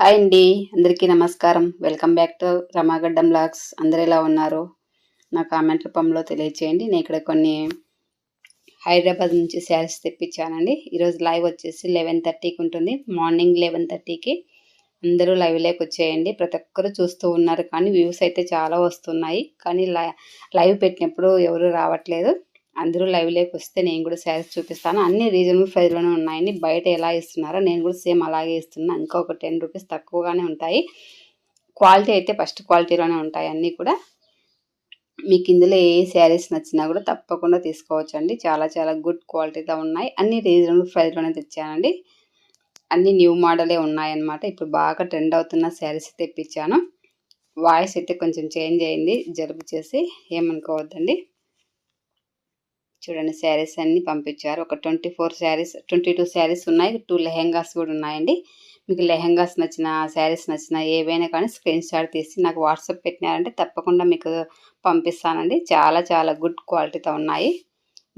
Hi అండి. అందరికీ నమస్కారం. Welcome back to Ramagaddam blogs. అందరు ఎలా ఉన్నారు? నా కామెంట్ రూపంలో తెలియచేయండి. నేను ఇక్కడ కొన్ని హైదరాబాద్ నుంచి శారీస్ తెప్పించానండి. ఈరోజు లైవ్ వచ్చేసి లెవెన్ థర్టీకి ఉంటుంది. మార్నింగ్ లెవెన్ థర్టీకి అందరూ లైవ్లోకి వచ్చేయండి. ప్రతి ఒక్కరు చూస్తూ ఉన్నారు కానీ వ్యూస్ అయితే చాలా వస్తున్నాయి. కానీ లైవ్ పెట్టినప్పుడు ఎవరు రావట్లేదు. అందరూ లైవ్లోకి వస్తే నేను కూడా శారీస్ చూపిస్తాను. అన్ని రీజనబుల్ ప్రైస్లోనే ఉన్నాయండి. బయట ఎలా ఇస్తున్నారో నేను కూడా సేమ్ అలాగే ఇస్తున్నా. ఇంకా ఒక టెన్ రూపీస్ తక్కువగానే ఉంటాయి. క్వాలిటీ అయితే ఫస్ట్ క్వాలిటీలోనే ఉంటాయి అన్నీ కూడా. మీకు ఇందులో ఏ శారీస్ నచ్చినా కూడా తప్పకుండా తీసుకోవచ్చు అండి చాలా చాలా గుడ్ క్వాలిటీతో ఉన్నాయి. అన్ని రీజనబుల్ ప్రైస్లోనే తెచ్చానండి. అన్ని న్యూ మోడలే ఉన్నాయన్నమాట. ఇప్పుడు బాగా ట్రెండ్ అవుతున్న శారీస్ తెప్పించాను. వాయిస్ అయితే కొంచెం చేంజ్ అయింది. జలుబు చేసి ఏమనుకోవద్దండి. చూడండి శారీస్ అన్నీ పంపించారు. ఒక twenty four saris twenty two saris ఉన్నాయి. టూ లెహెంగాస్ కూడా ఉన్నాయండి. మీకు లెహెంగాస్ నచ్చిన శారీస్ నచ్చిన ఏవైనా కానీ స్క్రీన్ షాట్ తీసి నాకు వాట్సాప్ పెట్టినారంటే తప్పకుండా మీకు పంపిస్తానండి. చాలా చాలా గుడ్ క్వాలిటీతో ఉన్నాయి.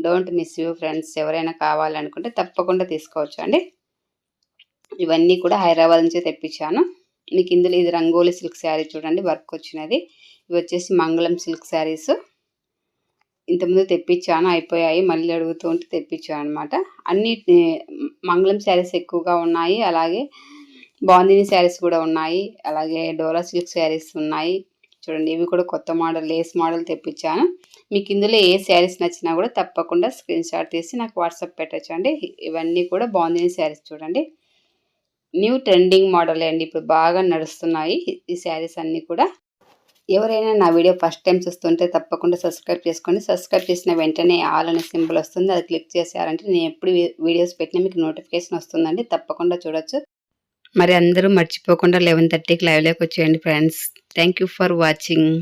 Don't miss you friends. ఎవరైనా కావాలనుకుంటే తప్పకుండా తీసుకోవచ్చు అండి ఇవన్నీ కూడా హైదరాబాద్ నుంచి తెప్పించాను. మీకు ఇందులో ఇది రంగోలీ సిల్క్ శారీ చూడండి వర్క్ వచ్చినది. ఇవి వచ్చేసి మంగళం సిల్క్ శారీస్. ఇంతకుముందు తెప్పించాను అయిపోయాయి. మళ్ళీ అడుగుతూ ఉంటే తెప్పించాను అనమాట అన్ని మంగళం శారీస్ ఎక్కువగా ఉన్నాయి. అలాగే బాందిని శారీస్ కూడా ఉన్నాయి. అలాగే డోరా సిల్క్ శారీస్ ఉన్నాయి. చూడండి ఇవి కూడా కొత్త మోడల్ లేస్ మోడల్ తెప్పించాను. మీకు ఇందులో ఏ శారీస్ నచ్చినా కూడా తప్పకుండా స్క్రీన్ షాట్ తీసి నాకు వాట్సాప్ పెట్టచ్చండి ఇవన్నీ కూడా బాందిని శారీస్ చూడండి. న్యూ ట్రెండింగ్ మోడల్ అండి. ఇప్పుడు బాగా నడుస్తున్నాయి ఈ శారీస్ అన్నీ కూడా. ఎవరైనా నా వీడియో ఫస్ట్ టైం చూస్తుంటే తప్పకుండా సబ్స్క్రైబ్ చేసుకోండి. సబ్స్క్రైబ్ చేసిన వెంటనే ఆల్ అనే సింబల్ వస్తుంది. అది క్లిక్ చేశారంటే నేను ఎప్పుడు వీడియోస్ పెట్టినా మీకు నోటిఫికేషన్ వస్తుందండి. తప్పకుండా చూడొచ్చు. మరి అందరూ మర్చిపోకుండా లెవెన్ థర్టీకి లైవ్లోకి వచ్చేయండి ఫ్రెండ్స్. Thank for watching.